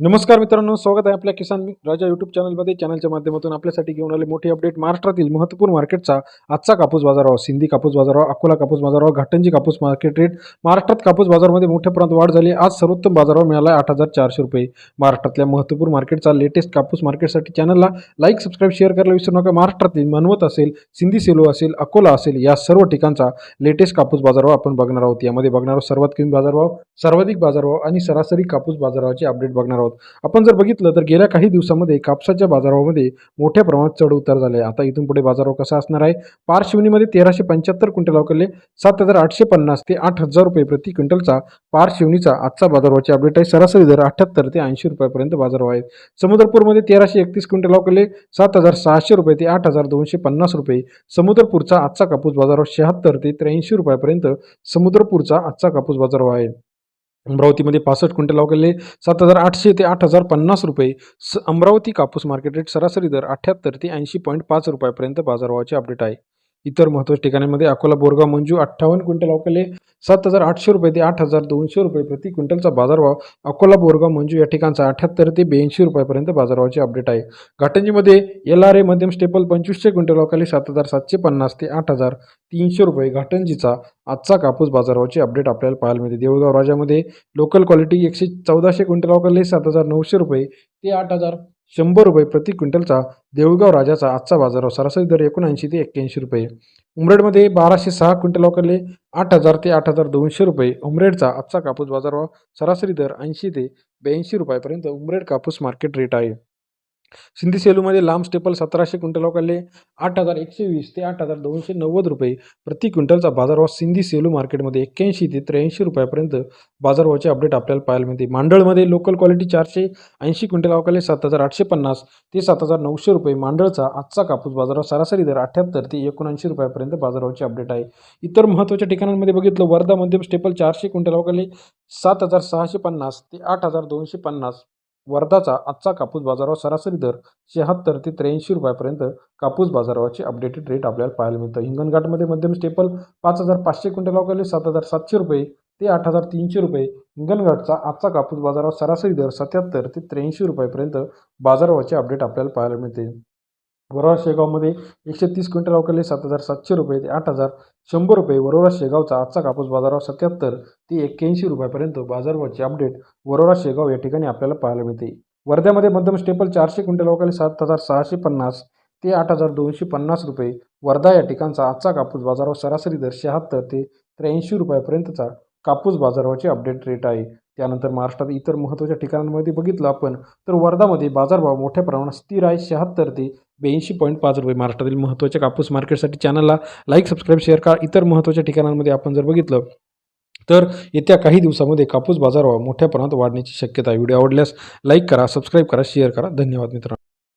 नमस्कार मित्रांनो स्वागत आहे आपल्या किसान मी राजा यूट्यूब चॅनलमध्ये चॅनलच्या माध्यमातून आपल्यासाठी घेऊन आले मोठी अपडेट महाराष्ट्रातील महत्त्वपूर्ण मार्केटचा आजचा कापूस बाजारावर सिंधी कापूस बाजारावर अकोला कापूस बाजारावर घाटंजी कापूस मार्केट रेट महाराष्ट्रात कापूस बाजारामध्ये मोठ्या प्रमाणात वाढ झाली. आज सर्वोत्तम बाजारावर मिळाला आहे आठ हजार चारशे रुपये. महाराष्ट्रातल्या महत्त्वपूर्ण मार्केटचा लेटेस्ट कापूस मार्केटसाठी चॅनलला लाईक सबस्क्राईब शेअर करायला विसरू नका. महाराष्ट्रातील मनवत असेल सिंधी सेलो असेल अकोला असेल या सर्व ठिकाणचा लेटेस्ट कापूस बाजारभाव आपण बघणार आहोत. यामध्ये बघणार आहोत सर्वात कमी बाजारभाव सर्वाधिक बाजारभाव आणि सरासरी कापूस बाजाराची अपडेट बघणार आहोत. आपण जर बघितलं तर गेल्या काही दिवसामध्ये कापसाच्या बाजारामध्ये मोठ्या प्रमाणात चढ उतार झाले आता इथून पुढे बाजारभाव कसा असणार आहे? पारशिवनीमध्ये तेराशे पंच्याहत्तर क्विंटल अवकले सात हजार आठशे पन्नास ते आठ हजार रुपये प्रति क्विंटलचा पारशिवनीचा आजचा बाजारभावाची अपडेट आहे. सरासरी दर अठ्याहत्तर ते ऐंशी रुपयापर्यंत बाजारभाव आहेत. समुद्रपूरमध्ये तेराशे एकतीस क्विंटल अवकले सात हजार सहाशे रुपये ते आठ हजार दोनशे पन्नास रुपये. समुद्रपूरचा आजचा कापूस बाजारभाव शहात्तर ते त्र्याऐंशी रुपयापर्यंत समुद्रपूरचा आजचा कापूस बाजारभाव आहे. अमरावतीमध्ये पासष्ट क्विंटल अवकले सात हजार आठशे ते आठ हजार पन्नास रुपये. स अमरावती कापूस मार्केट रेट सरासरी दर अठ्ठ्याहत्तर ते ऐंशी पॉईंट पाच रुपयापर्यंत बाजारभावाचे अपडेट आहे. इतर महत्त्वाच्या ठिकाणांमध्ये अकोला बोरगाव मंजू अठ्ठावन्न क्विंटल अवकले सात हजार आठशे रुपये ते आठ हजार दोनशे रुपये प्रति क्विंटलचा बाजारभाव. अकोला बोरगाव मंजू या ठिकाणचा अठ्ठ्याहत्तर ते ब्याऐंशी रुपयापर्यंत बाजारभावाचे अपडेट आहे. घाटंजीमध्ये एल आर ए मध्यम स्टेपल पंचवीसशे क्विंटल अवकाली सात हजार सातशे पन्नास ते आठ हजार तीनशे रुपये घाटंजीचा आजचा कापूस बाजारभावाची अपडेट आपल्याला पाहायला मिळते. देऊळगाव राजामध्ये लोकल क्वालिटी एकशे चौदाशे क्विंटल अवकाली सात हजार नऊशे रुपये ते आठ हजार शंभर रुपये प्रति क्विंटलचा देऊळगाव राजाचा आजचा बाजार सरासरी दर एकोणऐंशी ते एक्क्याऐंशी रुपये. उमरेडमध्ये बाराशे सहा क्विंटल अवकाले आठ हजार ते आठ हजार दोनशे रुपये. उमरेडचा आजचा कापूस बाजारभाव सरासरी दर ऐंशी ते ब्याऐंशी रुपयापर्यंत उमरेड कापूस मार्केट रेट आहे. सिंधी सेलूमध्ये लांब स्टेपल सतराशे क्विंटल अवकाले आठ हजार एकशे वीस ते आठ हजार दोनशे नव्वद रुपये प्रति क्विंटलचा बाजारभाव सिंधी सेलू मार्केटमध्ये एक्क्याऐंशी ते त्र्याऐंशी रुपयापर्यंत बाजारभावाचे अपडेट आपल्याला पाहायला मिळते. मांडळमध्ये लोकल क्वालिटी चारशे ऐंशी क्विंटल अवकाले सात हजार आठशे पन्नास ते सात हजार नऊशे रुपये. मांडळचा आजचा कापूस बाजारभाव सरासरी दर अठ्ठ्याहत्तर ते एकोणऐंशी रुपयापर्यंत बाजारभावाचे अपडेट आहे. इतर महत्त्वाच्या ठिकाणांमध्ये बघितलं वर्धा मध्यम स्टेपल चारशे क्विंटल अवकाले सात हजार सहाशे पन्नास ते आठ हजार दोनशे पन्नास वर्धाचा आजचा कापूस बाजारावर सरासरी दर शहात्तर ते त्र्याऐंशी रुपयापर्यंत कापूस बाजारावरचे अपडेटेड रेट आपल्याला पाहायला मिळतं. हिंगणघाटमध्ये मध्यम स्टेपल पाच हजार पाचशे क्विंटल अवकाले सात हजार सातशे रुपये ते आठ हजार तीनशे रुपये. हिंगणघाटचा आजचा कापूस बाजारावर सरासरी दर सत्याहत्तर ते त्र्याऐंशी रुपयापर्यंत बाजारावरचे अपडेट आपल्याला पाहायला मिळते. वरोरा शेगावमध्ये एकशे तीस क्विंटल अवकाले सात हजार सातशे रुपये ते आठ हजार शंभर रुपये वरोरा शेगावचा आजचा कापूस बाजारभाव सत्याहत्तर ते एक्क्याऐंशी रुपयापर्यंत बाजारभावाचे अपडेट वरोरा शेगाव या ठिकाणी आपल्याला पाहायला मिळते. वर्ध्यामध्ये मध्यम स्टेपल चारशे क्विंटल अवकाले सात हजार सहाशे पन्नास ते आठ हजार दोनशे पन्नास रुपये वर्धा या ठिकाणचा आजचा कापूस बाजारभाव सरासरी दर शहात्तर ते त्र्याऐंशी रुपयापर्यंतचा कापूस बाजारभावाचे अपडेट रेट आहे. त्यानंतर महाराष्ट्रात इतर महत्त्वाच्या ठिकाणांमध्ये बघितलं आपण तर वर्धामध्ये बाजारभाव मोठ्या प्रमाणात स्थिर आहे. शहात्तर ते ब्याऐंशी पॉईंट पाच रुपये महाराष्ट्रातील महत्त्वाच्या कापूस मार्केटसाठी चॅनलला लाईक सबस्क्राईब शेअर करा. इतर महत्त्वाच्या ठिकाणांमध्ये आपण जर बघितलं तर येत्या काही दिवसामध्ये कापूस बाजारभाव मोठ्या प्रमाणात वाढण्याची शक्यता आहे. व्हिडिओ आवडल्यास लाईक करा सबस्क्राईब करा शेअर करा. धन्यवाद मित्रांनो.